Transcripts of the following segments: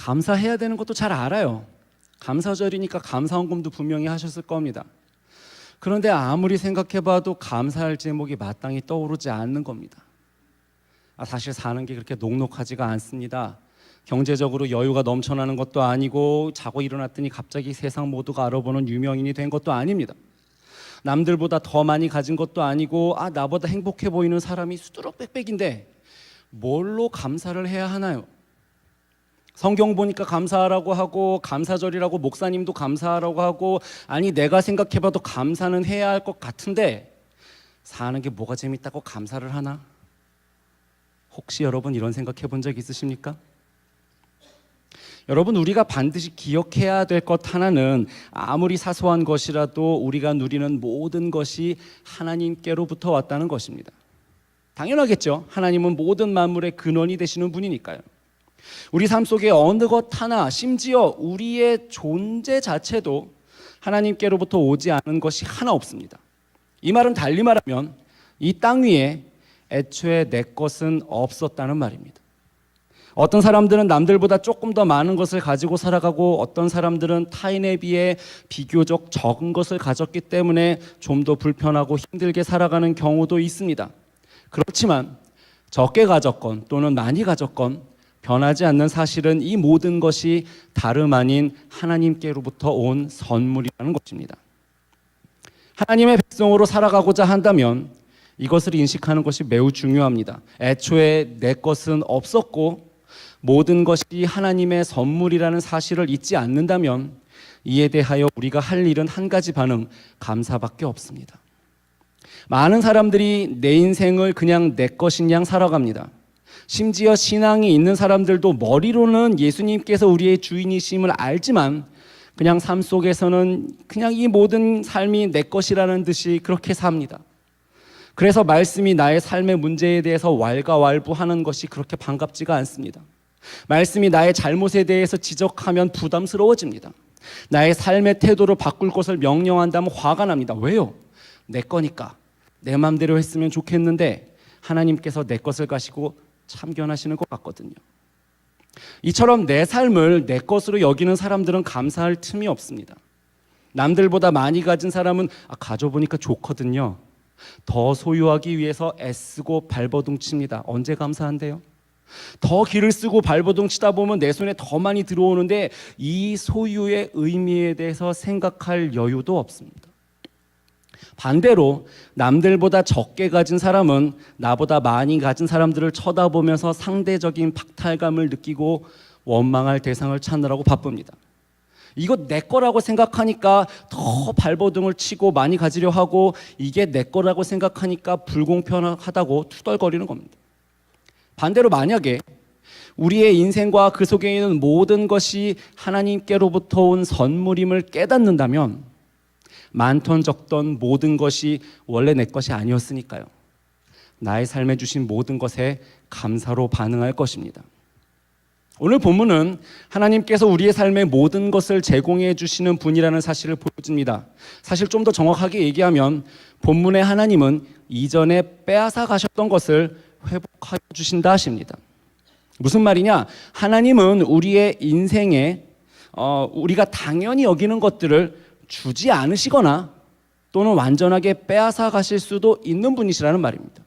감사해야 되는 것도 잘 알아요. 감사절이니까 감사 헌금도 분명히 하셨을 겁니다. 그런데 아무리 생각해봐도 감사할 제목이 마땅히 떠오르지 않는 겁니다. 아, 사실 사는 게 그렇게 녹록하지가 않습니다. 경제적으로 여유가 넘쳐나는 것도 아니고 자고 일어났더니 갑자기 세상 모두가 알아보는 유명인이 된 것도 아닙니다. 남들보다 더 많이 가진 것도 아니고 아 나보다 행복해 보이는 사람이 수두룩 빽빽인데 뭘로 감사를 해야 하나요? 성경 보니까 감사하라고 하고 감사절이라고 목사님도 감사하라고 하고 아니 내가 생각해봐도 감사는 해야 할 것 같은데 사는 게 뭐가 재밌다고 감사를 하나? 혹시 여러분 이런 생각해 본 적 있으십니까? 여러분 우리가 반드시 기억해야 될 것 하나는 아무리 사소한 것이라도 우리가 누리는 모든 것이 하나님께로부터 왔다는 것입니다. 당연하겠죠. 하나님은 모든 만물의 근원이 되시는 분이니까요. 우리 삶 속에 어느 것 하나, 심지어 우리의 존재 자체도 하나님께로부터 오지 않은 것이 하나 없습니다. 이 말은 달리 말하면 이 땅 위에 애초에 내 것은 없었다는 말입니다. 어떤 사람들은 남들보다 조금 더 많은 것을 가지고 살아가고 어떤 사람들은 타인에 비해 비교적 적은 것을 가졌기 때문에 좀 더 불편하고 힘들게 살아가는 경우도 있습니다. 그렇지만 적게 가졌건 또는 많이 가졌건 변하지 않는 사실은 이 모든 것이 다름 아닌 하나님께로부터 온 선물이라는 것입니다. 하나님의 백성으로 살아가고자 한다면 이것을 인식하는 것이 매우 중요합니다. 애초에 내 것은 없었고 모든 것이 하나님의 선물이라는 사실을 잊지 않는다면 이에 대하여 우리가 할 일은 한 가지 반응, 감사밖에 없습니다. 많은 사람들이 내 인생을 그냥 내 것인 양 살아갑니다. 심지어 신앙이 있는 사람들도 머리로는 예수님께서 우리의 주인이심을 알지만 그냥 삶 속에서는 그냥 이 모든 삶이 내 것이라는 듯이 그렇게 삽니다. 그래서 말씀이 나의 삶의 문제에 대해서 왈가왈부하는 것이 그렇게 반갑지가 않습니다. 말씀이 나의 잘못에 대해서 지적하면 부담스러워집니다. 나의 삶의 태도를 바꿀 것을 명령한다면 화가 납니다. 왜요? 내 거니까. 내 마음대로 했으면 좋겠는데 하나님께서 내 것을 가시고 참견하시는 것 같거든요. 이처럼 내 삶을 내 것으로 여기는 사람들은 감사할 틈이 없습니다. 남들보다 많이 가진 사람은 아, 가져보니까 좋거든요. 더 소유하기 위해서 애쓰고 발버둥 칩니다. 언제 감사한데요? 더 길을 쓰고 발버둥 치다 보면 내 손에 더 많이 들어오는데 이 소유의 의미에 대해서 생각할 여유도 없습니다. 반대로 남들보다 적게 가진 사람은 나보다 많이 가진 사람들을 쳐다보면서 상대적인 박탈감을 느끼고 원망할 대상을 찾느라고 바쁩니다. 이거 내 거라고 생각하니까 더 발버둥을 치고 많이 가지려 하고 이게 내 거라고 생각하니까 불공평하다고 투덜거리는 겁니다. 반대로 만약에 우리의 인생과 그 속에 있는 모든 것이 하나님께로부터 온 선물임을 깨닫는다면 많던 적던 모든 것이 원래 내 것이 아니었으니까요. 나의 삶에 주신 모든 것에 감사로 반응할 것입니다. 오늘 본문은 하나님께서 우리의 삶의 모든 것을 제공해 주시는 분이라는 사실을 보여줍니다. 사실 좀 더 정확하게 얘기하면 본문의 하나님은 이전에 빼앗아 가셨던 것을 회복하여 주신다 하십니다. 무슨 말이냐? 하나님은 우리의 인생에 어, 우리가 당연히 여기는 것들을 주지 않으시거나 또는 완전하게 빼앗아 가실 수도 있는 분이시라는 말입니다.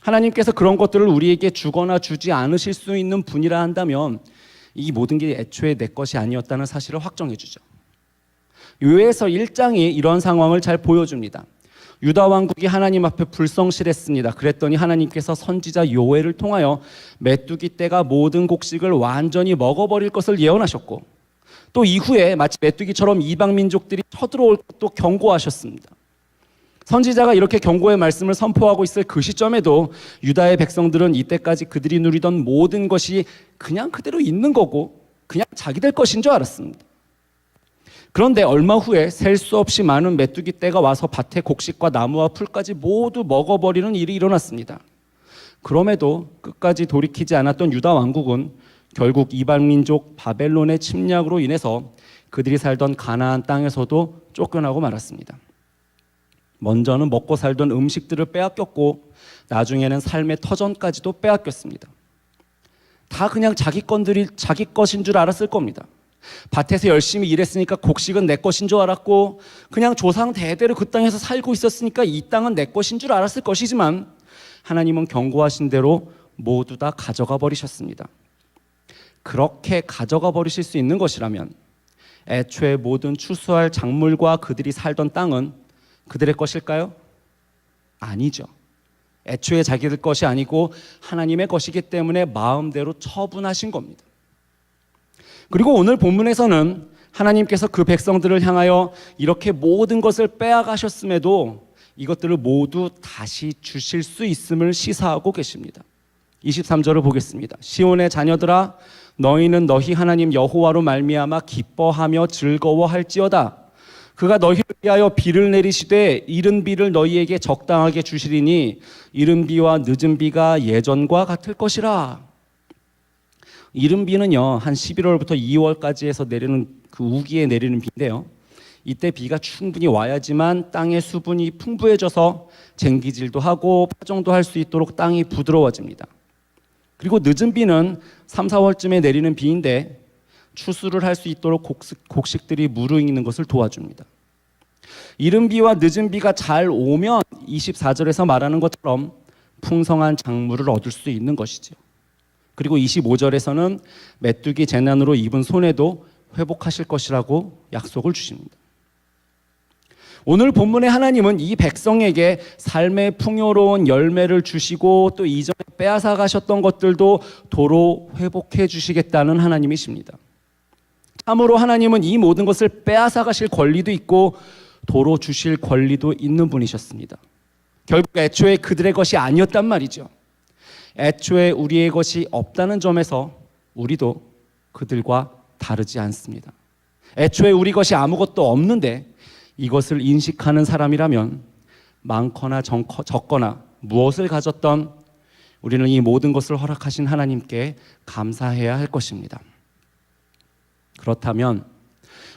하나님께서 그런 것들을 우리에게 주거나 주지 않으실 수 있는 분이라 한다면 이 모든 게 애초에 내 것이 아니었다는 사실을 확정해 주죠. 요에서 1장이 이런 상황을 잘 보여줍니다. 유다 왕국이 하나님 앞에 불성실했습니다. 그랬더니 하나님께서 선지자 요엘을 통하여 메뚜기 떼가 모든 곡식을 완전히 먹어버릴 것을 예언하셨고 또 이후에 마치 메뚜기처럼 이방 민족들이 쳐들어올 것도 경고하셨습니다. 선지자가 이렇게 경고의 말씀을 선포하고 있을 그 시점에도 유다의 백성들은 이때까지 그들이 누리던 모든 것이 그냥 그대로 있는 거고 그냥 자기들 것인 줄 알았습니다. 그런데 얼마 후에 셀 수 없이 많은 메뚜기 떼가 와서 밭의 곡식과 나무와 풀까지 모두 먹어버리는 일이 일어났습니다. 그럼에도 끝까지 돌이키지 않았던 유다 왕국은 결국 이방 민족 바벨론의 침략으로 인해서 그들이 살던 가나안 땅에서도 쫓겨나고 말았습니다. 먼저는 먹고 살던 음식들을 빼앗겼고 나중에는 삶의 터전까지도 빼앗겼습니다. 다 그냥 자기 건들이 자기 것인 줄 알았을 겁니다. 밭에서 열심히 일했으니까 곡식은 내 것인 줄 알았고 그냥 조상 대대로 그 땅에서 살고 있었으니까 이 땅은 내 것인 줄 알았을 것이지만 하나님은 경고하신 대로 모두 다 가져가 버리셨습니다. 그렇게 가져가 버리실 수 있는 것이라면 애초에 모든 추수할 작물과 그들이 살던 땅은 그들의 것일까요? 아니죠. 애초에 자기들 것이 아니고 하나님의 것이기 때문에 마음대로 처분하신 겁니다. 그리고 오늘 본문에서는 하나님께서 그 백성들을 향하여 이렇게 모든 것을 빼앗가셨음에도 이것들을 모두 다시 주실 수 있음을 시사하고 계십니다. 23절을 보겠습니다. 시온의 자녀들아 너희는 너희 하나님 여호와로 말미암아 기뻐하며 즐거워할지어다. 그가 너희를 위하여 비를 내리시되 이른 비를 너희에게 적당하게 주시리니 이른 비와 늦은 비가 예전과 같을 것이라. 이른 비는요 한 11월부터 2월까지 해서 내리는 그 우기에 내리는 비인데요. 이때 비가 충분히 와야지만 땅의 수분이 풍부해져서 쟁기질도 하고 파종도 할 수 있도록 땅이 부드러워집니다. 그리고 늦은 비는 3, 4월쯤에 내리는 비인데 추수를 할 수 있도록 곡식, 곡식들이 무르익는 것을 도와줍니다. 이른 비와 늦은 비가 잘 오면 24절에서 말하는 것처럼 풍성한 작물을 얻을 수 있는 것이죠. 그리고 25절에서는 메뚜기 재난으로 입은 손해도 회복하실 것이라고 약속을 주십니다. 오늘 본문의 하나님은 이 백성에게 삶의 풍요로운 열매를 주시고 또 이전에 빼앗아 가셨던 것들도 도로 회복해 주시겠다는 하나님이십니다. 참으로 하나님은 이 모든 것을 빼앗아 가실 권리도 있고 도로 주실 권리도 있는 분이셨습니다. 결국 애초에 그들의 것이 아니었단 말이죠. 애초에 우리의 것이 없다는 점에서 우리도 그들과 다르지 않습니다. 애초에 우리 것이 아무것도 없는데 이것을 인식하는 사람이라면 많거나 적거나 무엇을 가졌던 우리는 이 모든 것을 허락하신 하나님께 감사해야 할 것입니다. 그렇다면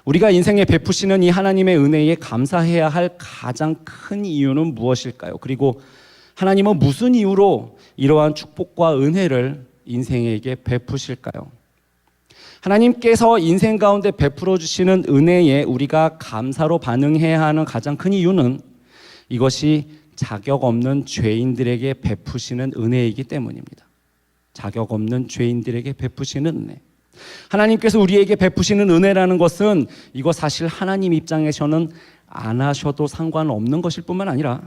우리가 인생에 베푸시는 이 하나님의 은혜에 감사해야 할 가장 큰 이유는 무엇일까요? 그리고 하나님은 무슨 이유로 이러한 축복과 은혜를 인생에게 베푸실까요? 하나님께서 인생 가운데 베풀어 주시는 은혜에 우리가 감사로 반응해야 하는 가장 큰 이유는 이것이 자격 없는 죄인들에게 베푸시는 은혜이기 때문입니다. 자격 없는 죄인들에게 베푸시는 은혜. 하나님께서 우리에게 베푸시는 은혜라는 것은 이거 사실 하나님 입장에서는 안 하셔도 상관없는 것일 뿐만 아니라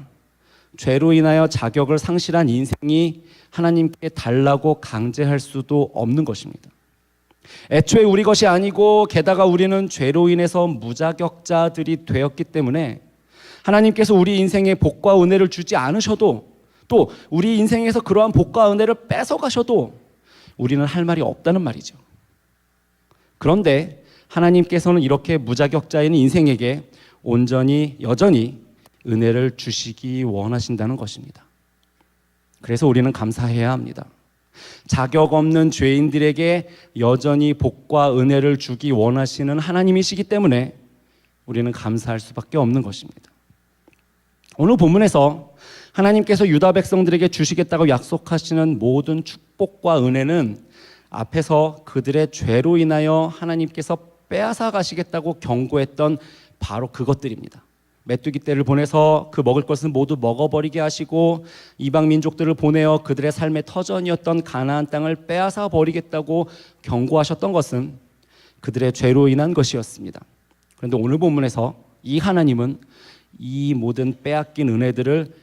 죄로 인하여 자격을 상실한 인생이 하나님께 달라고 강제할 수도 없는 것입니다. 애초에 우리 것이 아니고 게다가 우리는 죄로 인해서 무자격자들이 되었기 때문에 하나님께서 우리 인생에 복과 은혜를 주지 않으셔도 또 우리 인생에서 그러한 복과 은혜를 뺏어 가셔도 우리는 할 말이 없다는 말이죠. 그런데 하나님께서는 이렇게 무자격자인 인생에게 온전히 여전히 은혜를 주시기 원하신다는 것입니다. 그래서 우리는 감사해야 합니다. 자격 없는 죄인들에게 여전히 복과 은혜를 주기 원하시는 하나님이시기 때문에 우리는 감사할 수밖에 없는 것입니다. 오늘 본문에서 하나님께서 유다 백성들에게 주시겠다고 약속하시는 모든 축복과 은혜는 앞에서 그들의 죄로 인하여 하나님께서 빼앗아 가시겠다고 경고했던 바로 그것들입니다. 메뚜기 떼를 보내서 그 먹을 것은 모두 먹어버리게 하시고 이방 민족들을 보내어 그들의 삶의 터전이었던 가나안 땅을 빼앗아 버리겠다고 경고하셨던 것은 그들의 죄로 인한 것이었습니다. 그런데 오늘 본문에서 이 하나님은 이 모든 빼앗긴 은혜들을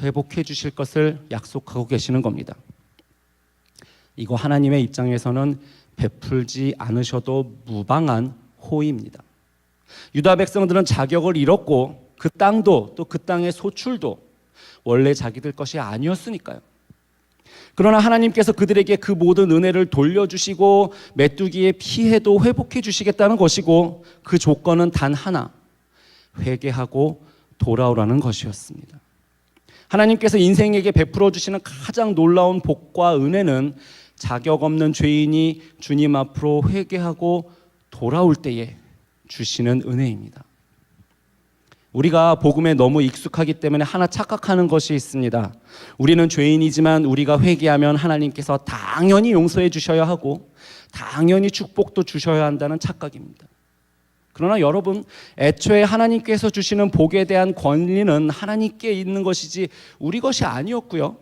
회복해 주실 것을 약속하고 계시는 겁니다. 이거 하나님의 입장에서는 베풀지 않으셔도 무방한 호의입니다. 유다 백성들은 자격을 잃었고 그 땅도 또 그 땅의 소출도 원래 자기들 것이 아니었으니까요. 그러나 하나님께서 그들에게 그 모든 은혜를 돌려주시고 메뚜기의 피해도 회복해 주시겠다는 것이고 그 조건은 단 하나 회개하고 돌아오라는 것이었습니다. 하나님께서 인생에게 베풀어 주시는 가장 놀라운 복과 은혜는 자격 없는 죄인이 주님 앞으로 회개하고 돌아올 때에 주시는 은혜입니다. 우리가 복음에 너무 익숙하기 때문에 하나 착각하는 것이 있습니다. 우리는 죄인이지만 우리가 회개하면 하나님께서 당연히 용서해 주셔야 하고 당연히 축복도 주셔야 한다는 착각입니다. 그러나 여러분, 애초에 하나님께서 주시는 복에 대한 권리는 하나님께 있는 것이지 우리 것이 아니었고요.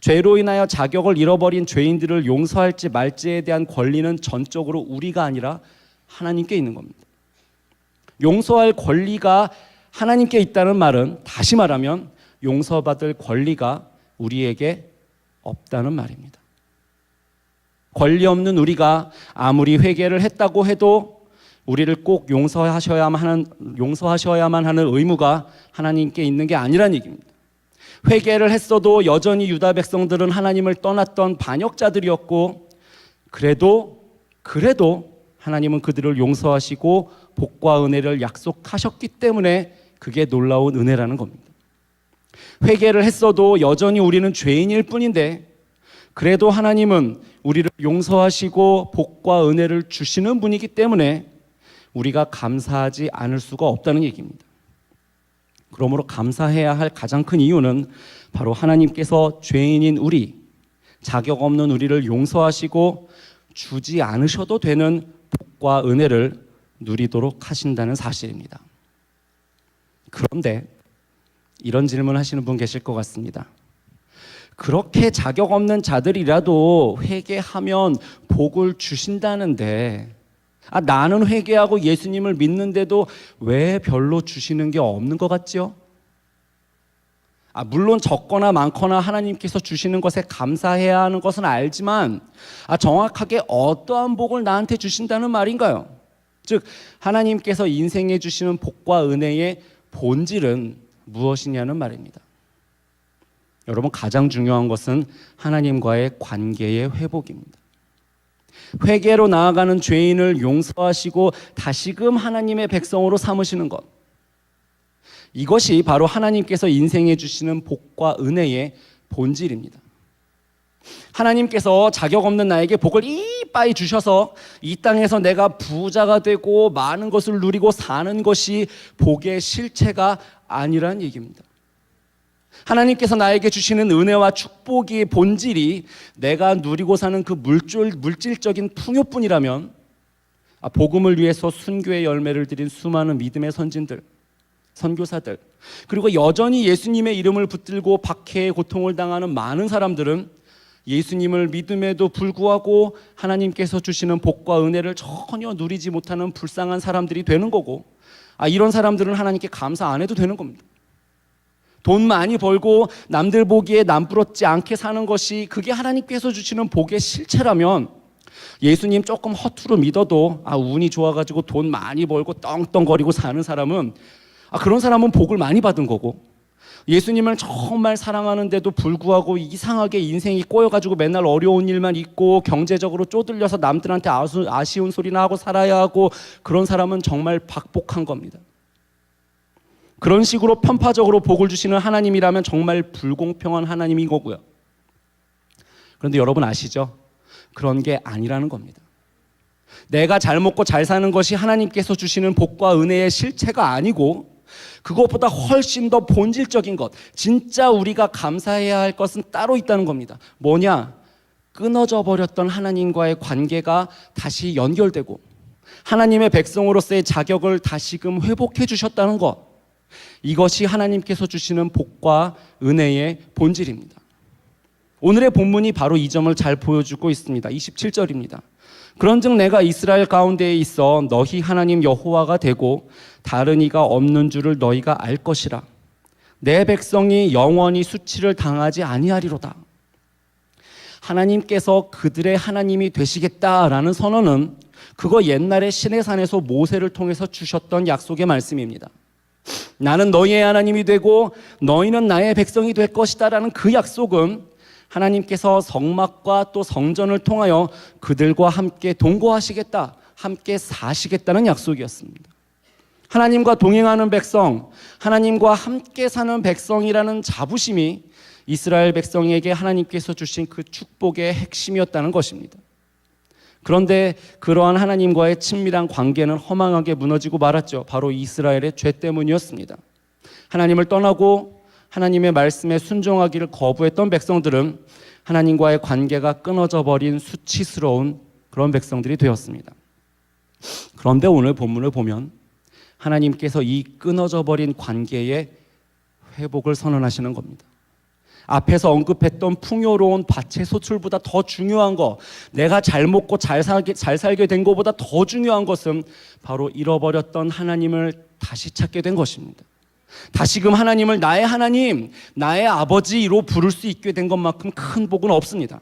죄로 인하여 자격을 잃어버린 죄인들을 용서할지 말지에 대한 권리는 전적으로 우리가 아니라 하나님께 있는 겁니다. 용서할 권리가 하나님께 있다는 말은 다시 말하면 용서받을 권리가 우리에게 없다는 말입니다. 권리 없는 우리가 아무리 회개를 했다고 해도 우리를 꼭 용서하셔야만 하는 용서하셔야만 하는 의무가 하나님께 있는 게 아니란 얘기입니다. 회개를 했어도 여전히 유다 백성들은 하나님을 떠났던 반역자들이었고 그래도 그래도 하나님은 그들을 용서하시고 복과 은혜를 약속하셨기 때문에 그게 놀라운 은혜라는 겁니다. 회개를 했어도 여전히 우리는 죄인일 뿐인데 그래도 하나님은 우리를 용서하시고 복과 은혜를 주시는 분이기 때문에 우리가 감사하지 않을 수가 없다는 얘기입니다. 그러므로 감사해야 할 가장 큰 이유는 바로 하나님께서 죄인인 우리, 자격 없는 우리를 용서하시고 주지 않으셔도 되는 복과 은혜를 누리도록 하신다는 사실입니다. 그런데 이런 질문 하시는 분 계실 것 같습니다. 그렇게 자격 없는 자들이라도 회개하면 복을 주신다는데 아, 나는 회개하고 예수님을 믿는데도 왜 별로 주시는 게 없는 것 같지요? 아, 물론 적거나 많거나 하나님께서 주시는 것에 감사해야 하는 것은 알지만 아, 정확하게 어떠한 복을 나한테 주신다는 말인가요? 즉 하나님께서 인생에 주시는 복과 은혜의 본질은 무엇이냐는 말입니다. 여러분 가장 중요한 것은 하나님과의 관계의 회복입니다. 회개로 나아가는 죄인을 용서하시고 다시금 하나님의 백성으로 삼으시는 것. 이것이 바로 하나님께서 인생에 주시는 복과 은혜의 본질입니다. 하나님께서 자격 없는 나에게 복을 이빠이 주셔서 이 땅에서 내가 부자가 되고 많은 것을 누리고 사는 것이 복의 실체가 아니란 얘기입니다. 하나님께서 나에게 주시는 은혜와 축복의 본질이 내가 누리고 사는 그 물질, 물질적인 풍요뿐이라면 아, 복음을 위해서 순교의 열매를 드린 수많은 믿음의 선진들, 선교사들, 그리고 여전히 예수님의 이름을 붙들고 박해의 고통을 당하는 많은 사람들은 예수님을 믿음에도 불구하고 하나님께서 주시는 복과 은혜를 전혀 누리지 못하는 불쌍한 사람들이 되는 거고, 아, 이런 사람들은 하나님께 감사 안 해도 되는 겁니다. 돈 많이 벌고 남들 보기에 남부럽지 않게 사는 것이 그게 하나님께서 주시는 복의 실체라면 예수님 조금 허투루 믿어도 아 운이 좋아가지고 돈 많이 벌고 떵떵거리고 사는 사람은 아 그런 사람은 복을 많이 받은 거고 예수님을 정말 사랑하는데도 불구하고 이상하게 인생이 꼬여가지고 맨날 어려운 일만 있고 경제적으로 쪼들려서 남들한테 아쉬운 소리나 하고 살아야 하고 그런 사람은 정말 박복한 겁니다. 그런 식으로 편파적으로 복을 주시는 하나님이라면 정말 불공평한 하나님인 거고요. 그런데 여러분 아시죠? 그런 게 아니라는 겁니다. 내가 잘 먹고 잘 사는 것이 하나님께서 주시는 복과 은혜의 실체가 아니고 그것보다 훨씬 더 본질적인 것, 진짜 우리가 감사해야 할 것은 따로 있다는 겁니다. 뭐냐? 끊어져 버렸던 하나님과의 관계가 다시 연결되고 하나님의 백성으로서의 자격을 다시금 회복해 주셨다는 것. 이것이 하나님께서 주시는 복과 은혜의 본질입니다. 오늘의 본문이 바로 이 점을 잘 보여주고 있습니다. 27절입니다. 그런즉 내가 이스라엘 가운데에 있어 너희 하나님 여호와가 되고 다른 이가 없는 줄을 너희가 알 것이라. 내 백성이 영원히 수치를 당하지 아니하리로다. 하나님께서 그들의 하나님이 되시겠다라는 선언은 그거 옛날에 신의 산에서 모세를 통해서 주셨던 약속의 말씀입니다. 나는 너희의 하나님이 되고 너희는 나의 백성이 될 것이다라는 그 약속은 하나님께서 성막과 또 성전을 통하여 그들과 함께 동거하시겠다, 함께 사시겠다는 약속이었습니다. 하나님과 동행하는 백성, 하나님과 함께 사는 백성이라는 자부심이 이스라엘 백성에게 하나님께서 주신 그 축복의 핵심이었다는 것입니다. 그런데 그러한 하나님과의 친밀한 관계는 허망하게 무너지고 말았죠. 바로 이스라엘의 죄 때문이었습니다. 하나님을 떠나고 하나님의 말씀에 순종하기를 거부했던 백성들은 하나님과의 관계가 끊어져 버린 수치스러운 그런 백성들이 되었습니다. 그런데 오늘 본문을 보면 하나님께서 이 끊어져 버린 관계의 회복을 선언하시는 겁니다. 앞에서 언급했던 풍요로운 밭의 소출보다 더 중요한 거, 내가 잘 먹고 잘 살게, 잘 살게 된 것보다 더 중요한 것은 바로 잃어버렸던 하나님을 다시 찾게 된 것입니다. 다시금 하나님을 나의 하나님, 나의 아버지로 부를 수 있게 된 것만큼 큰 복은 없습니다.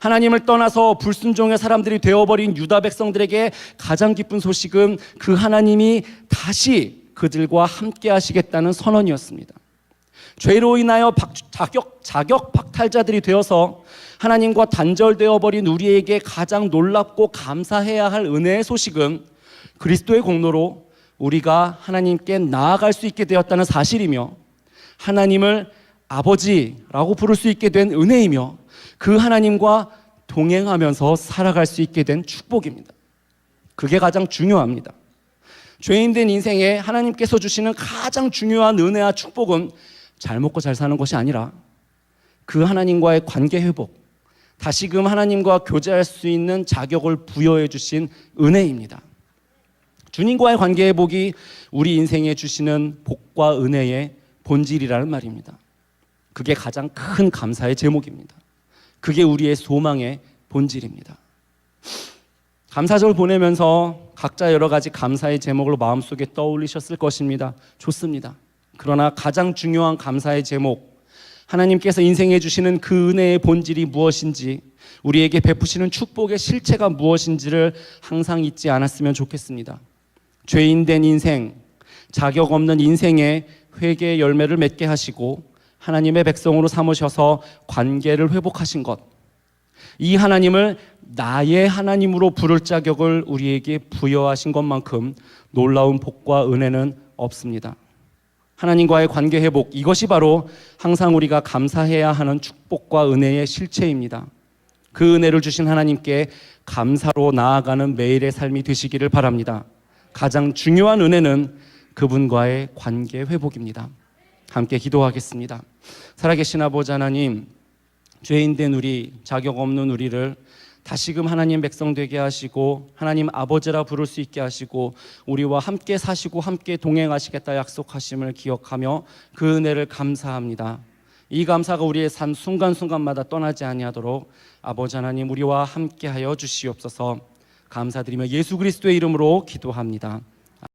하나님을 떠나서 불순종의 사람들이 되어버린 유다 백성들에게 가장 기쁜 소식은 그 하나님이 다시 그들과 함께 하시겠다는 선언이었습니다. 죄로 인하여 박, 자격, 자격 박탈자들이 되어서 하나님과 단절되어 버린 우리에게 가장 놀랍고 감사해야 할 은혜의 소식은 그리스도의 공로로 우리가 하나님께 나아갈 수 있게 되었다는 사실이며 하나님을 아버지라고 부를 수 있게 된 은혜이며 그 하나님과 동행하면서 살아갈 수 있게 된 축복입니다. 그게 가장 중요합니다. 죄인된 인생에 하나님께서 주시는 가장 중요한 은혜와 축복은 잘 먹고 잘 사는 것이 아니라 그 하나님과의 관계 회복, 다시금 하나님과 교제할 수 있는 자격을 부여해 주신 은혜입니다. 주님과의 관계 회복이 우리 인생에 주시는 복과 은혜의 본질이라는 말입니다. 그게 가장 큰 감사의 제목입니다. 그게 우리의 소망의 본질입니다. 감사절 보내면서 각자 여러 가지 감사의 제목을 마음속에 떠올리셨을 것입니다. 좋습니다. 그러나 가장 중요한 감사의 제목, 하나님께서 인생에 주시는 그 은혜의 본질이 무엇인지, 우리에게 베푸시는 축복의 실체가 무엇인지를 항상 잊지 않았으면 좋겠습니다. 죄인된 인생, 자격 없는 인생에 회개의 열매를 맺게 하시고 하나님의 백성으로 삼으셔서 관계를 회복하신 것. 이 하나님을 나의 하나님으로 부를 자격을 우리에게 부여하신 것만큼 놀라운 복과 은혜는 없습니다. 하나님과의 관계 회복 이것이 바로 항상 우리가 감사해야 하는 축복과 은혜의 실체입니다. 그 은혜를 주신 하나님께 감사로 나아가는 매일의 삶이 되시기를 바랍니다. 가장 중요한 은혜는 그분과의 관계 회복입니다. 함께 기도하겠습니다. 살아계신 아버지 하나님, 죄인 된 우리, 자격 없는 우리를 다시금 하나님 백성 되게 하시고 하나님 아버지라 부를 수 있게 하시고 우리와 함께 사시고 함께 동행하시겠다 약속하심을 기억하며 그 은혜를 감사합니다. 이 감사가 우리의 삶 순간순간마다 떠나지 아니하도록 아버지 하나님 우리와 함께 하여 주시옵소서. 감사드리며 예수 그리스도의 이름으로 기도합니다.